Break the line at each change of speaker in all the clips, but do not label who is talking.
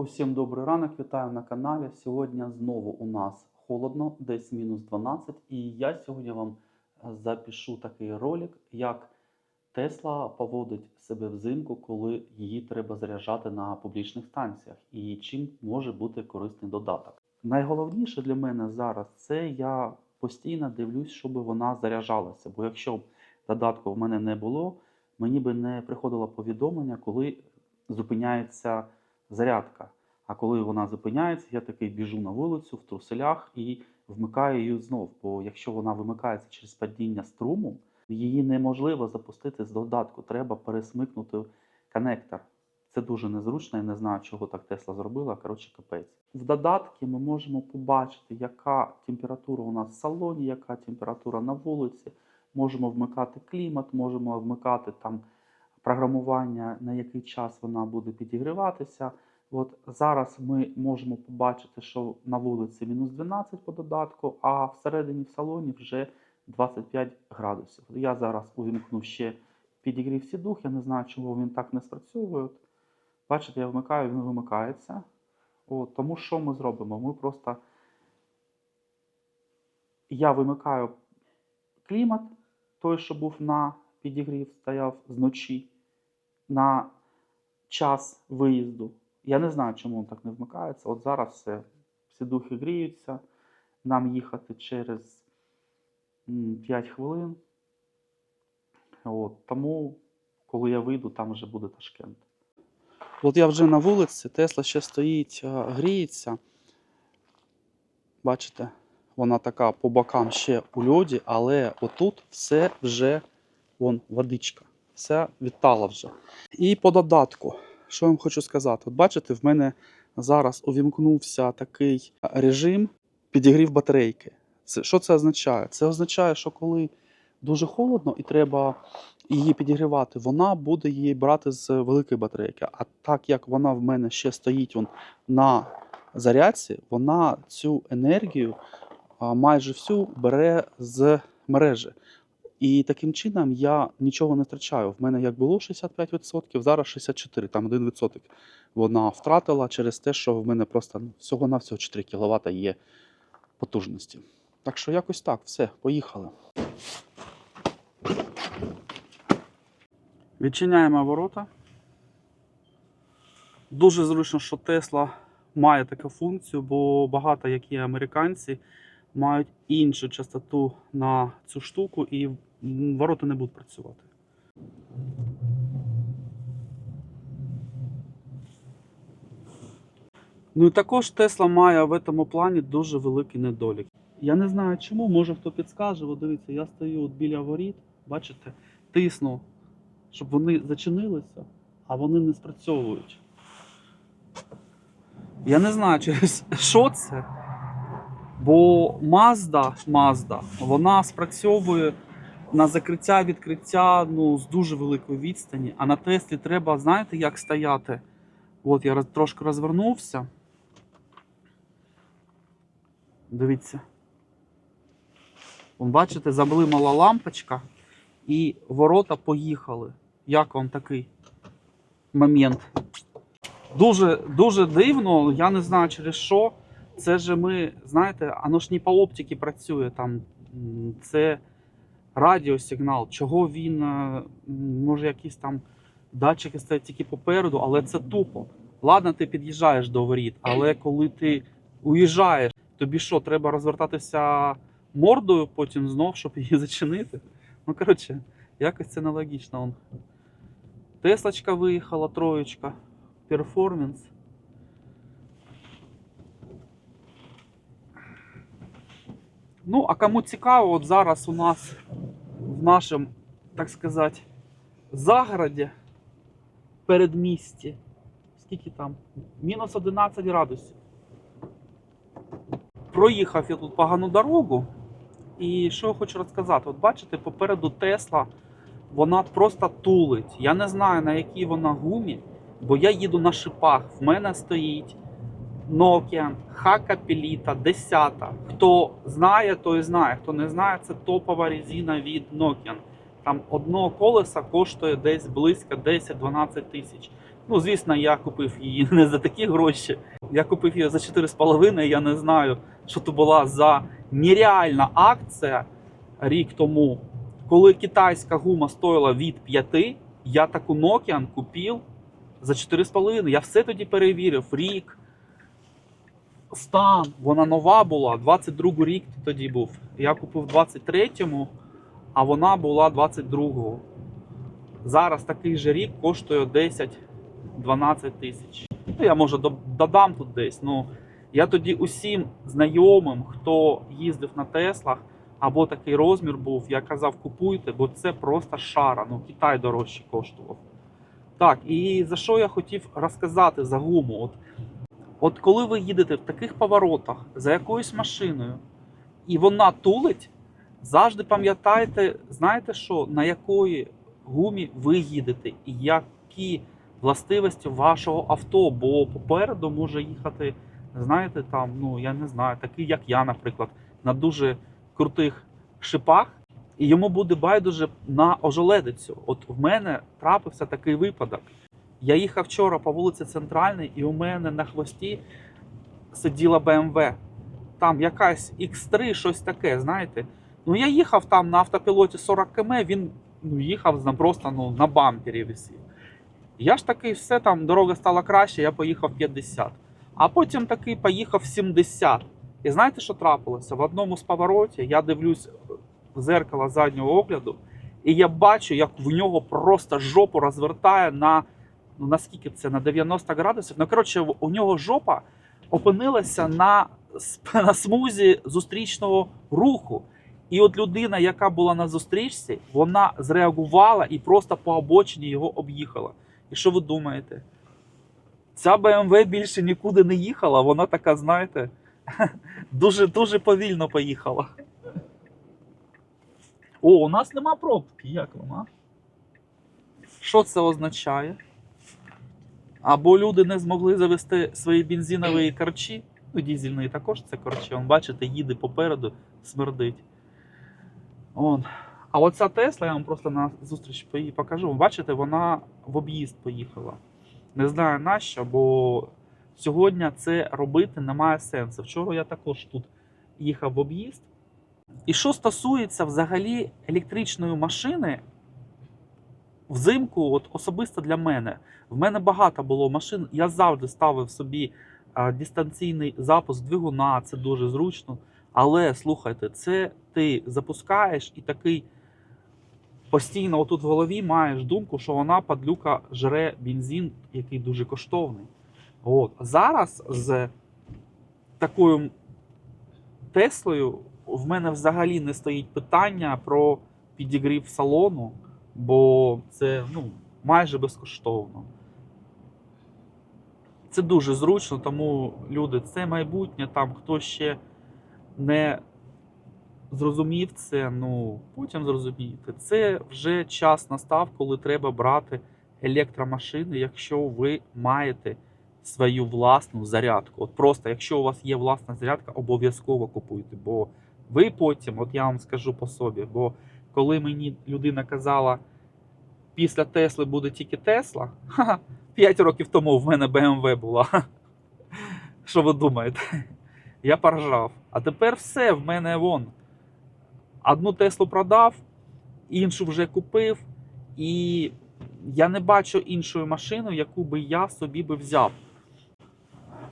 Усім добрий ранок, вітаю на каналі. Сьогодні знову у нас холодно, десь мінус 12. І я сьогодні вам е, запишу такий ролик, як Тесла поводить себе взимку, коли її треба заряджати на публічних станціях, і чим може бути корисний додаток. Найголовніше для мене зараз це я постійно дивлюсь, щоб вона заряджалася. Бо якщо б додатку в мене не було, мені би не приходило повідомлення, коли зупиняється зарядка. А коли вона зупиняється, я такий біжу на вулицю в труселях і вмикаю її знов. Бо якщо вона вимикається через падіння струму, її неможливо запустити з додатку. Треба пересмикнути коннектор. Це дуже незручно, я не знаю, чого так Тесла зробила. Коротше, капець. В додатки ми можемо побачити, яка температура у нас в салоні, яка температура на вулиці. Можемо вмикати клімат, можемо вмикати там програмування, на який час вона буде підігріватися. От зараз ми можемо побачити, що на вулиці мінус 12 по додатку, а всередині в салоні вже 25 градусів. Я зараз увімкну ще підігрів сідух, я не знаю, чому він так не спрацьовує. От, Бачите, я вмикаю, він вимикається. От, тому що ми зробимо? Ми просто я вимикаю клімат, той, що був на підігрів, стояв зночі на час виїзду. Я не знаю, чому він так не вмикається. От зараз все, всі духи гріються. Нам їхати через 5 хвилин. От, тому, коли я вийду, там вже буде Ташкент. От я вже на вулиці, Тесла ще стоїть, гріється. Бачите, вона така по бокам ще у льоді, але отут все вже вон, водичка. Все відтало вже. І по додатку, що я вам хочу сказати? От бачите, в мене зараз увімкнувся такий режим підігрів батарейки. Це, що це означає? Це означає, що коли дуже холодно і треба її підігрівати, вона буде її брати з великої батарейки. А так як вона в мене ще стоїть вон, на зарядці, вона цю енергію майже всю бере з мережі. І таким чином я нічого не втрачаю. В мене як було 65%, зараз 64%, там 1% вона втратила через те, що в мене просто ну, всього-навсього 4 кВт є потужності. Так що якось так, все, поїхали. Відчиняємо ворота. Дуже зручно, що Тесла має таку функцію, бо багато які американці мають іншу частоту на цю штуку і ворота не будуть працювати. Ну і також Тесла має в цьому плані дуже великий недолік. Я не знаю чому, може хто підскаже. От дивіться, я стою от біля воріт, бачите, тисну, щоб вони зачинилися, а вони не спрацьовують. Я не знаю, через що це. Бо Mazda, Mazda вона спрацьовує на закриття відкриття ну, з дуже великої відстані. А на Теслі треба, знаєте, як стояти. От я трошки розвернувся. Дивіться. Вон, бачите, заблимала лампочка, і ворота поїхали. Як вам такий момент? Дуже, дуже дивно, я не знаю через що. Це же ми, знаєте, воно ж не по оптиці працює там. Це радіосигнал. Чого він, е, може, якісь там датчики стоять тільки попереду, але це тупо. Ладно, ти під'їжджаєш до воріт, але коли ти уїжджаєш, тобі що, треба розвертатися мордою потім знов, щоб її зачинити? Ну, коротше, якось це нелогічно. Теслочка виїхала, троєчка, перформанс. Ну, а кому цікаво, от зараз у нас в нашому, так сказати, загороді, передмісті, скільки там? Мінус 11 градусів. Проїхав я тут погану дорогу. І що я хочу розказати? От бачите, попереду Тесла, вона просто тулить. Я не знаю на якій вона гумі, бо я їду на шипах. В мене стоїть Nokian Haka Pelita 10. Хто знає, той знає. Хто не знає, це топова резина від Nokian. Там одного колеса коштує десь близько 10-12 тисяч. Ну, звісно, я купив її не за такі гроші. Я купив її за 4,5. Я не знаю, що то була за нереальна акція рік тому. Коли китайська гума стоїла від 5, я таку Nokian купив за 4,5. Я все тоді перевірив. Рік, стан, вона нова була, 22 рік тоді був. Я купив 23-му, а вона була 22-го. Зараз такий же рік коштує 10-12 тисяч. Ну, я може додам тут десь. Ну, я тоді усім знайомим, хто їздив на Теслах, або такий розмір був, я казав, купуйте, бо це просто шара. Ну, Китай дорожче коштував. Так, і за що я хотів розказати за гуму? От, от коли ви їдете в таких поворотах за якоюсь машиною, і вона тулить, завжди пам'ятайте, знаєте що, на якої гумі ви їдете, і які властивості вашого авто, бо попереду може їхати, знаєте, там, ну я не знаю, такий, як я, наприклад, на дуже крутих шипах, і йому буде байдуже на ожеледицю. От в мене трапився такий випадок. Я їхав вчора по вулиці Центральній, і у мене на хвості сиділа BMW. Там якась X3, щось таке, знаєте. Ну я їхав там на автопілоті 40 км, він ну, їхав на- просто ну, на бампері висів. Я ж такий, все там, дорога стала краще, я поїхав 50. А потім такий поїхав 70. І знаєте, що трапилося? В одному з поворотів я дивлюсь в зеркало заднього огляду, і я бачу, як в нього просто жопу розвертає на ну наскільки це на 90 градусів. Ну коротше, у нього жопа опинилася на, на смузі зустрічного руху. І от людина, яка була на зустрічці, вона зреагувала і просто по обочині його об'їхала. І що ви думаєте? Ця BMW більше нікуди не їхала, вона така, знаєте, дуже-дуже повільно поїхала. О, у нас нема пробки, як вам, а? Що це означає? Або люди не змогли завести свої бензинові корчі, ну, дізельні також це корчі. Он, бачите, їде попереду, смердить. Он. А оця Тесла, я вам просто на зустріч покажу. Бачите, вона в об'їзд поїхала. Не знаю нащо, бо сьогодні це робити немає сенсу. Вчора я також тут їхав в об'їзд. І що стосується взагалі електричної машини, взимку, от особисто для мене, в мене багато було машин. Я завжди ставив собі дистанційний запуск двигуна, це дуже зручно. Але слухайте, це ти запускаєш і такий постійно отут в голові маєш думку, що вона падлюка жре бензин, який дуже коштовний. От. Зараз з такою Теслою в мене взагалі не стоїть питання про підігрів салону, бо це ну, майже безкоштовно. Це дуже зручно, тому люди, це майбутнє, там хто ще не зрозумів це, ну потім зрозумієте. Це вже час настав, коли треба брати електромашини, якщо ви маєте свою власну зарядку. От просто, якщо у вас є власна зарядка, обов'язково купуйте. Бо ви потім, от я вам скажу по собі, бо коли мені людина казала, після Тесли буде тільки Тесла, 5 років тому в мене BMW була. Що ви думаєте? Я поржав. А тепер все, в мене вон. Одну Теслу продав, іншу вже купив, і я не бачу іншої машини, яку би я собі би взяв.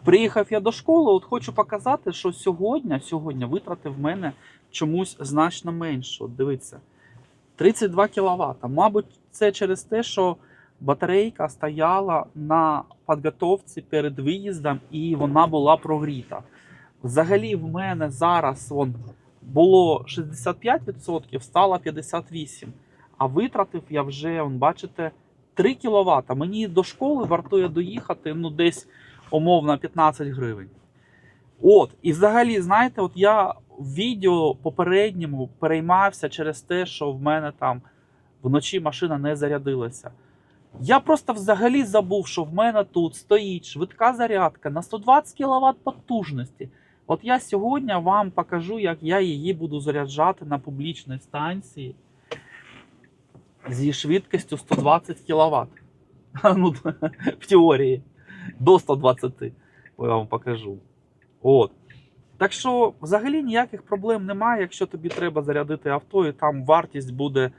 Приїхав я до школи, от хочу показати, що сьогодні, сьогодні витрати в мене чомусь значно менше. От дивіться, 32 кВт. Мабуть, це через те, що батарейка стояла на підготовці перед виїздом і вона була прогріта. Взагалі, в мене зараз вон, було 65%, стало 58%. А витратив я вже, вон, бачите, 3 кВт. Мені до школи вартує доїхати ну, десь умовно 15 гривень. От, і взагалі, знаєте, от я в відео попередньому переймався через те, що в мене там вночі машина не зарядилася. Я просто взагалі забув, що в мене тут стоїть швидка зарядка на 120 кВт потужності. От я сьогодні вам покажу, як я її буду заряджати на публічній станції зі швидкістю 120 кВт. ну, в теорії. До 120. Я вам покажу. От. Так що, взагалі ніяких проблем немає, якщо тобі треба зарядити авто, і там вартість буде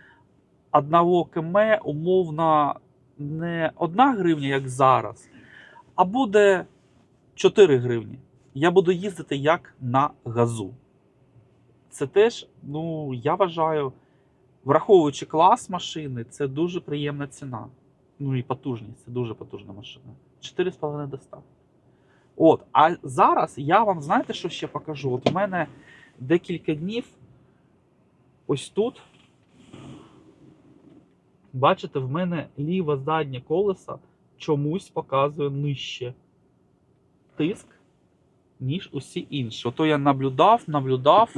1 км, умовно, не 1 гривня, як зараз, а буде 4 гривні. Я буду їздити як на газу. Це теж, ну, я вважаю, враховуючи клас машини, це дуже приємна ціна. Ну і потужність, це дуже потужна машина. 4,5 достав. От, а зараз я вам знаєте, що ще покажу? От у мене декілька днів ось тут. Бачите, в мене ліве заднє колесо чомусь показує нижче тиск, ніж усі інші. Ото я наблюдав, наблюдав,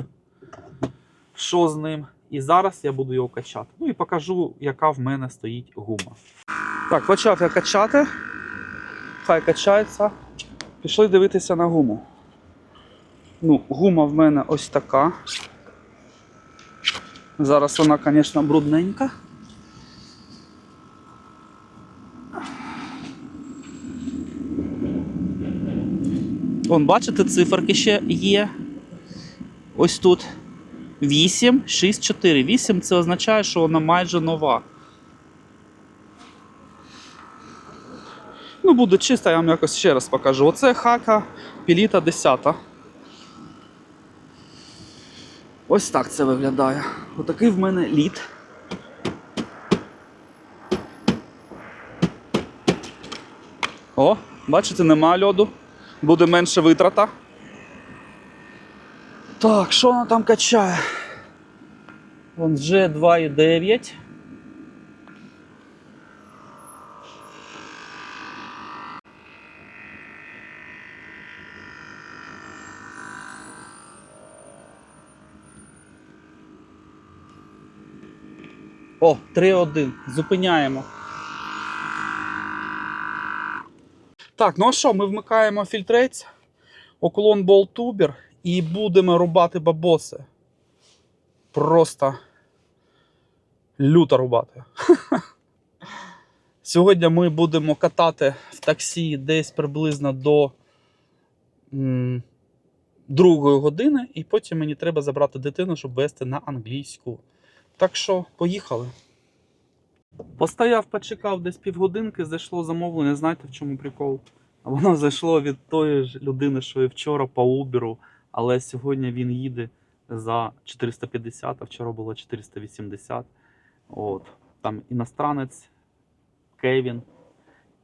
що з ним. І зараз я буду його качати. Ну і покажу, яка в мене стоїть гума. Так, почав я качати. Хай качається. Пішли дивитися на гуму. Ну, гума в мене ось така. Зараз вона, звісно, брудненька. Вон, бачите, циферки ще є. Ось тут 8, 6, 4. 8 це означає, що вона майже нова. Ну, буде чиста, я вам якось ще раз покажу. Оце хака піліта 10. Ось так це виглядає. Отакий в мене літ. О, бачите, нема льоду. Буде менше витрата. Так, що вона там качає? Вон G2,9. О, 3-1. Зупиняємо. Так, ну а що, ми вмикаємо фільтрець, оклон болтубер і будемо рубати бабоси. Просто люто рубати. Сьогодні ми будемо катати в таксі десь приблизно до м, другої години, і потім мені треба забрати дитину, щоб вести на англійську. Так що, поїхали. Постояв, почекав десь півгодинки, зайшло замовлення. Знаєте, в чому прикол? А Воно зайшло від тої ж людини, що і вчора по Uber, але сьогодні він їде за 450, а вчора було 480. От. Там іностранець Кевін.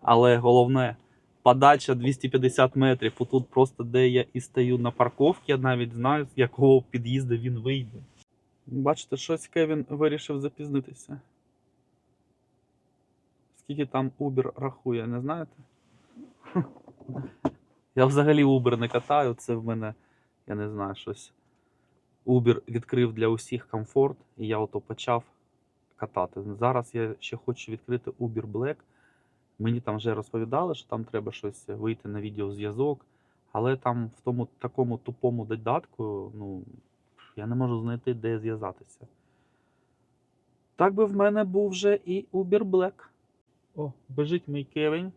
Але головне, подача 250 метрів. Отут просто де я і стою на парковці, я навіть знаю, з якого під'їзду він вийде. Бачите, щось Кевін вирішив запізнитися. Скільки там Uber рахує, не знаєте? Я взагалі Uber не катаю, це в мене, я не знаю, щось. Uber відкрив для усіх комфорт, і я ото почав катати. Зараз я ще хочу відкрити Uber Black. Мені там вже розповідали, що там треба щось вийти на відеозв'язок, але там в тому такому тупому додатку, ну, я не можу знайти, де зв'язатися. Так би в мене був вже і Uber Black. О, біжить мій Кевін.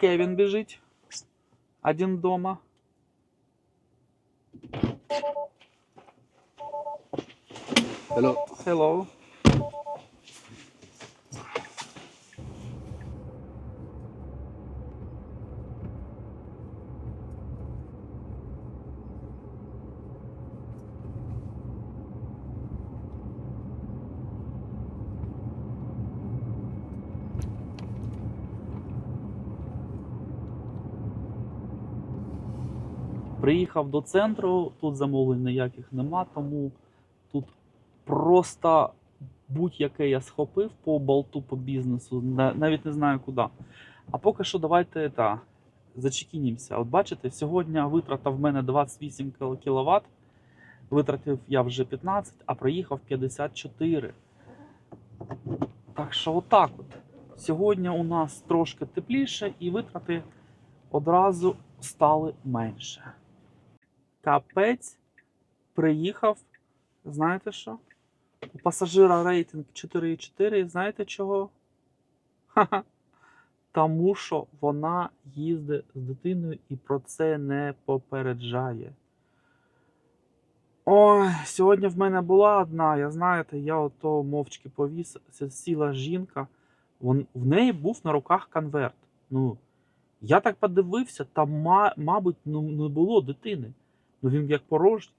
Кевін біжить. Один дома.
Hello.
Hello. Приїхав до центру, тут замовлень ніяких нема, тому тут просто будь-яке я схопив по болту, по бізнесу, навіть не знаю куди. А поки що давайте та, зачекінімося. От бачите, сьогодні витрата в мене 28 кВт, витратив я вже 15, а проїхав 54. Так що отак от. Сьогодні у нас трошки тепліше і витрати одразу стали менше. Капець приїхав. Знаєте що? У пасажира рейтинг 4,4. І знаєте чого? Ха-ха. Тому що вона їздить з дитиною і про це не попереджає. Ой, сьогодні в мене була одна, я знаєте, я ото мовчки повіс, сіла жінка, вон, в неї був на руках конверт. Ну, я так подивився, там, ма, мабуть, ну, не було дитини. Ну він як порожній.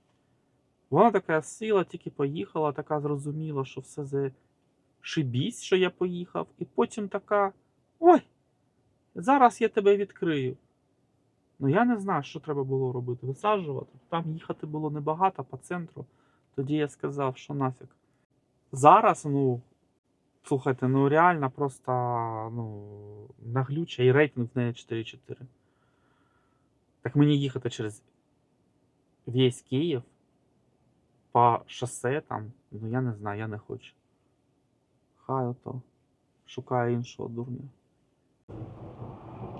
Вона така сіла, тільки поїхала, така зрозуміла, що все за шибісь, що я поїхав, і потім така: Ой, зараз я тебе відкрию. Ну я не знаю, що треба було робити. Висаджувати. Там їхати було небагато по центру. Тоді я сказав, що нафіг. Зараз, ну, слухайте, ну реально просто ну, наглюча і рейтинг в неї 4-4. Так мені їхати через весь Київ по шосе там, ну я не знаю, я не хочу. Хай ото шукає іншого дурня.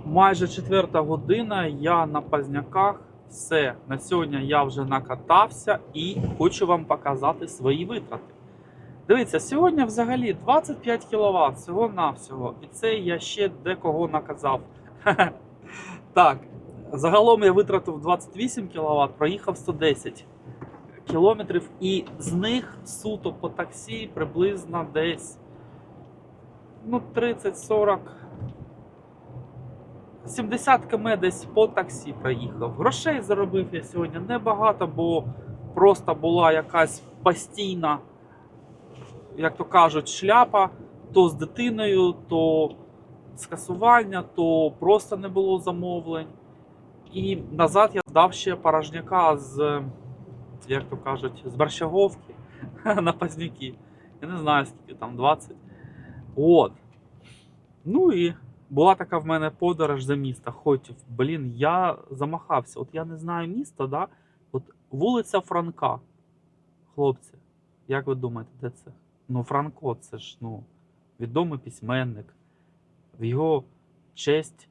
Майже четверта година, я на Пазняках. Все, на сьогодні я вже накатався і хочу вам показати свої витрати. Дивіться, сьогодні взагалі 25 кВт всього-навсього. І це я ще декого наказав. Так, загалом я витратив 28 кВт, проїхав 110 кілометрів, і з них суто по таксі приблизно десь ну, 30-40. 70 км десь по таксі проїхав. Грошей заробив я сьогодні небагато, бо просто була якась постійна, як то кажуть, шляпа то з дитиною, то скасування, то просто не було замовлень. І назад я здав ще порожняка з, як то кажуть, з Борщаговки на Пазняки. Я не знаю, скільки там 20. От. Ну і була така в мене подорож за місто. Хотів. Блін, я замахався. От я не знаю міста, да? От вулиця Франка. Хлопці, як ви думаєте, де це? Ну, Франко, це ж ну, відомий письменник. В його честь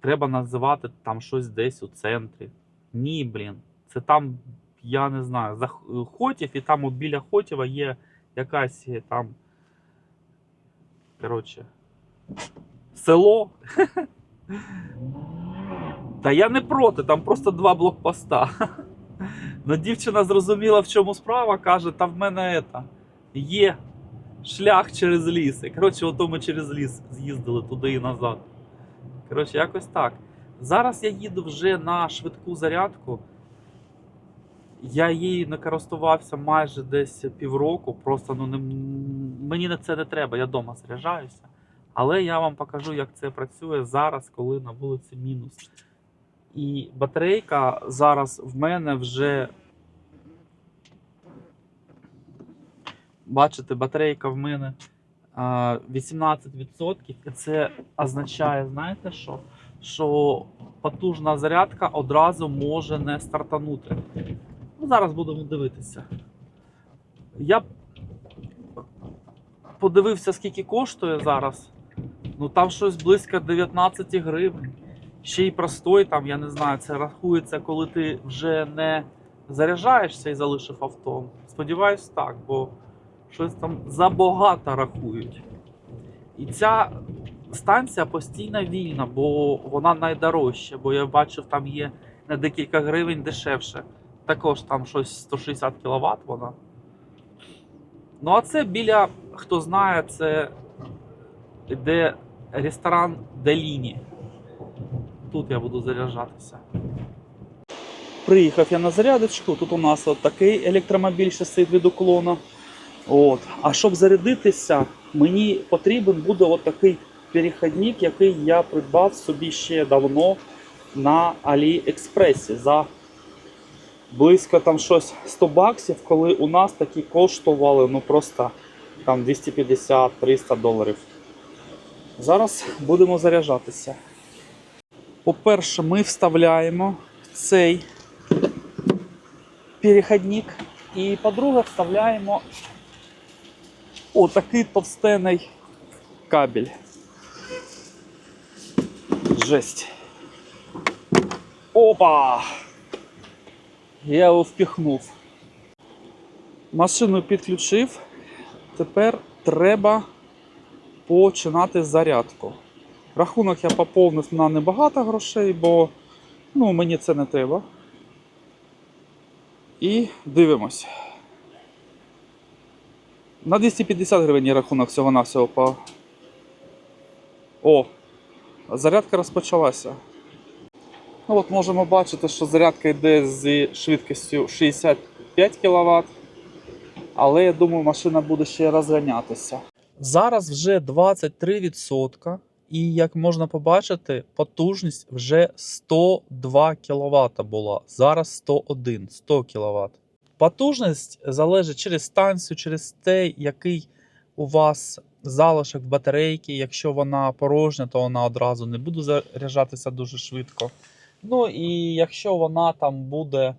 треба називати там щось десь у центрі. Ні, блін. Це там, я не знаю, за Хотів, і там от біля Хотєва є якась е, там. Коротше, село. Та я не проти, там просто два блокпоста. Ну, дівчина зрозуміла, в чому справа, каже, та в мене ета, є шлях через ліс. Коротше, ото ми через ліс з'їздили туди і назад. Коротше, якось так. Зараз я їду вже на швидку зарядку. Я її не користувався майже десь півроку. Просто ну, не, мені на це не треба, я вдома заряджаюся. Але я вам покажу, як це працює зараз, коли на вулиці мінус. І батарейка зараз в мене вже. Бачите, батарейка в мене 18%. І це означає, знаєте що? Що потужна зарядка одразу може не стартанути. Ну, зараз будемо дивитися. Я подивився, скільки коштує зараз. Ну там щось близько 19 гривень. Ще й простой, там, я не знаю, це рахується, коли ти вже не заряджаєшся і залишив авто. Сподіваюсь, так, бо щось там забагато рахують. І ця станція постійно вільна, бо вона найдорожча, бо я бачив, там є на декілька гривень дешевше. Також там щось 160 кВт вона. Ну, а це біля, хто знає, це де ресторан Деліні. Тут я буду заряджатися. Приїхав я на зарядочку. Тут у нас от такий електромобіль ще стоїть від уклона. От. А щоб зарядитися, мені потрібен буде от такий перехідник, який я придбав собі ще давно на Аліекспресі за близько там щось 100 баксів, коли у нас такі коштували ну просто там 250-300 доларів. Зараз будемо заряджатися. По-перше, ми вставляємо цей перехідник. І по-друге, вставляємо отакий товстений кабель. Жесть. Опа! Я його впіхнув. Машину підключив. Тепер треба починати зарядку. Рахунок я поповнив на небагато грошей, бо ну, мені це не треба. І дивимось. На 250 гривень є рахунок всього-навсього по. О! Зарядка розпочалася. Ну от можемо бачити, що зарядка йде зі швидкістю 65 кВт. Але я думаю, машина буде ще розганятися. Зараз вже 23%, і як можна побачити, потужність вже 102 кВт була. Зараз 101, 100 кВт. Потужність залежить через станцію, через те, який у вас залишок батарейки. Якщо вона порожня, то вона одразу не буде заряджатися дуже швидко. Ну і якщо вона там буде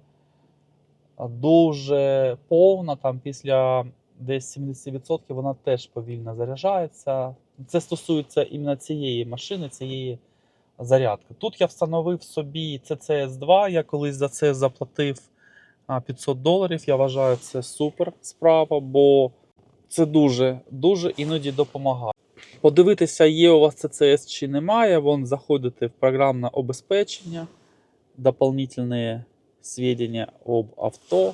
дуже повна, там після десь 70% вона теж повільно заряджається. Це стосується іменно цієї машини, цієї зарядки. Тут я встановив собі CCS 2, я колись за це заплатив 500 доларів. Я вважаю, це супер справа, бо це дуже дуже іноді допомагає. Подивитися, є у вас CCS чи немає. Вон заходите в програмне обезпечення, дополнительні сведения об авто.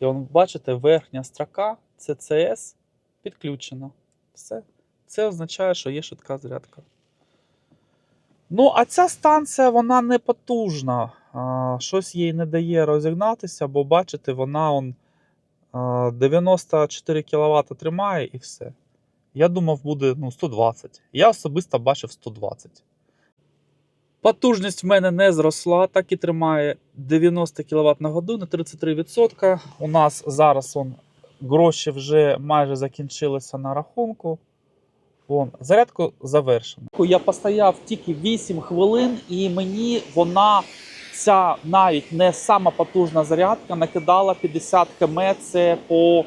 І вон, бачите, верхня строка CCS підключена. Все. Це означає, що є швидка зарядка. Ну, а ця станція вона не потужна. Щось їй не дає розігнатися, бо бачите, вона он, а, 94 кВт тримає і все. Я думав, буде ну, 120. Я особисто бачив 120. Потужність в мене не зросла, так і тримає 90 кВт на годину, 33%. У нас зараз он, гроші вже майже закінчилися на рахунку. Вон, зарядку завершено. Я постояв тільки 8 хвилин, і мені вона, ця навіть не сама потужна зарядка, накидала 50 км. Це по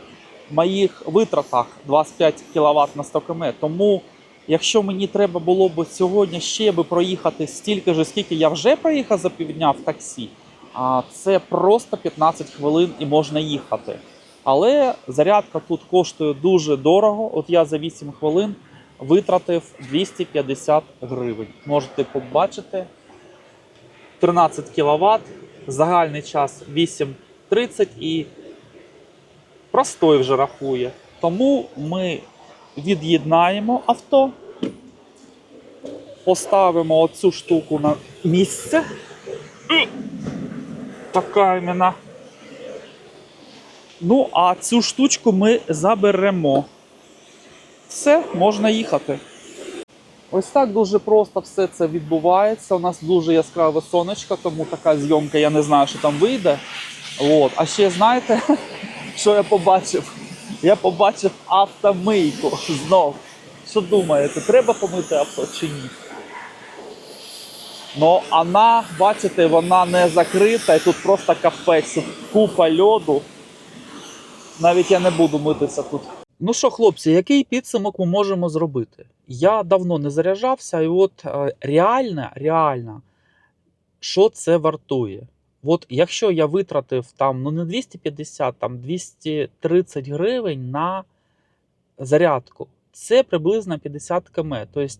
моїх витратах 25 кВт на 100 км. Тому, якщо мені треба було б сьогодні ще би проїхати стільки ж, скільки я вже проїхав за півдня в таксі, а це просто 15 хвилин і можна їхати. Але зарядка тут коштує дуже дорого. От я за 8 хвилин витратив 250 гривень. Можете побачити 13 кВт, загальний час 8.30 і простой вже рахує. Тому ми від'єднаємо авто, поставимо оцю штуку на місце. Така імена. Ну, а цю штучку ми заберемо. Все, можна їхати. Ось так дуже просто все це відбувається. У нас дуже яскраве сонечко, тому така зйомка, я не знаю, що там вийде. От. А ще знаєте, що я побачив? Я побачив автомийку знов. Що думаєте, треба помити авто чи ні? Ну, вона, бачите, вона не закрита, і тут просто капець, купа льоду. Навіть я не буду митися тут. Ну що, хлопці, який підсумок ми можемо зробити? Я давно не заряджався, і от реально, реально, що це вартує? От якщо я витратив там ну не 250, там 230 гривень на зарядку, це приблизно 50 км. Тобто,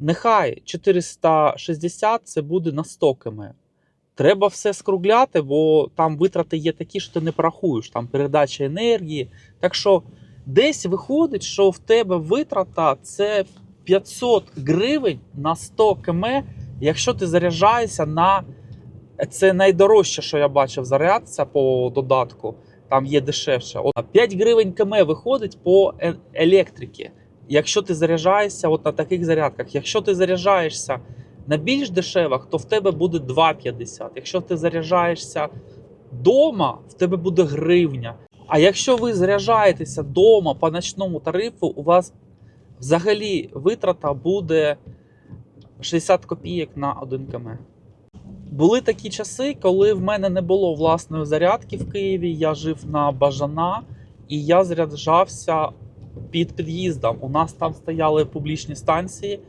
нехай 460 це буде на 100 км. Треба все скругляти, бо там витрати є такі, що ти не порахуєш, там передача енергії. Так що десь виходить, що в тебе витрата це 500 гривень на 100 км, якщо ти заряджаєшся на це найдорожче, що я бачив зарядця по додатку. Там є дешевше. От 5 гривень км виходить по е- електрики. Якщо ти заряджаєшся от на таких зарядках. Якщо ти заряджаєшся на більш дешевих, то в тебе буде 2,50. Якщо ти заряджаєшся вдома, в тебе буде гривня. А якщо ви заряджаєтеся вдома по ночному тарифу, у вас взагалі витрата буде 60 копійок на 1 км. Були такі часи, коли в мене не було власної зарядки в Києві. Я жив на Бажана і я заряджався під під'їздом. У нас там стояли публічні станції.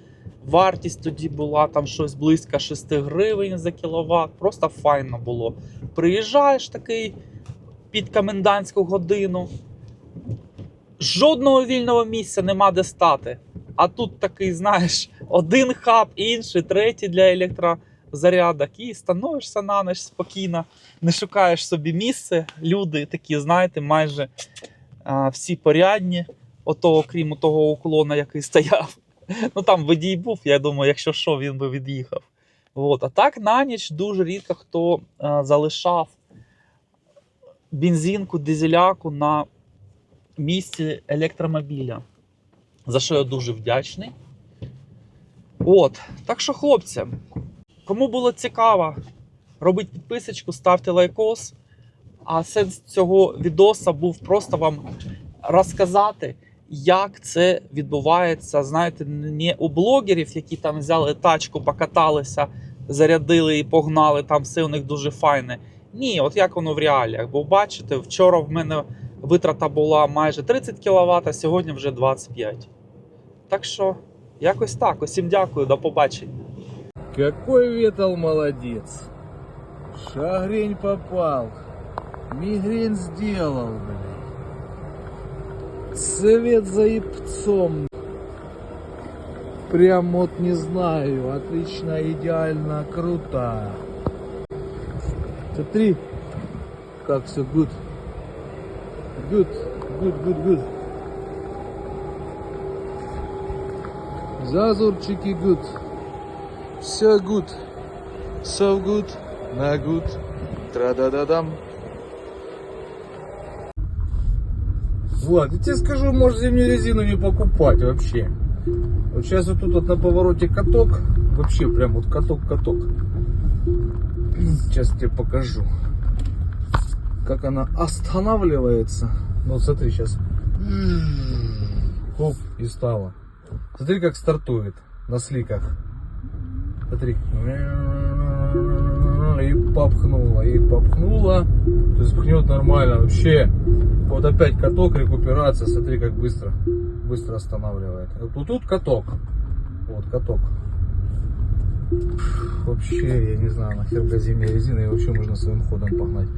Вартість тоді була там щось близько 6 гривень за кіловат. Просто файно було. Приїжджаєш такий під комендантську годину. Жодного вільного місця нема де стати. А тут такий, знаєш, один хаб, інший, третій для електрозарядок. І становишся на ніч спокійно, не шукаєш собі місце. Люди такі, знаєте, майже а, всі порядні. Ото, окрім того уклона, який стояв. Ну там водій був, я думаю, якщо що, він би від'їхав. От. А так на ніч дуже рідко хто а, залишав бензинку, дизеляку на місці електромобіля. За що я дуже вдячний. От, так що, хлопці, кому було цікаво, робіть підписочку, ставте лайкос. А сенс цього відоса був просто вам розказати, як це відбувається. Знаєте, не у блогерів, які там взяли тачку, покаталися, зарядили і погнали, там все у них дуже файне. Ні, от як воно в реаліях. Бо бачите, вчора в мене витрата була майже 30 кВт, а сьогодні вже 25. Так що, якось так. Усім дякую, до побачення.
Какой Ветал молодец. Шагрень попал. Мигрень сделал, блядь. Свет за ебцом. Прям вот не знаю. Отлично, идеально, круто. Смотри, как все good. Good, good, good, good. Зазорчики good. Все good. So good. На good. Тра-да-да-дам. Влад, я тебе скажу, может зимнюю резину не покупать вообще. Вот сейчас вот тут вот на повороте каток. Вообще прям вот каток-каток. Сейчас тебе покажу. Как она останавливается. Ну вот смотри сейчас. Хоп, и стала. Смотри, как стартует на сликах. Смотри. И попхнула, и попхнула. То есть пхнет нормально вообще. Вот опять каток, рекуперация. Смотри, как быстро, быстро останавливает. Вот тут каток. Вот каток. Вообще, я не знаю, нахер для зимней резины и вообще можно своим ходом погнать.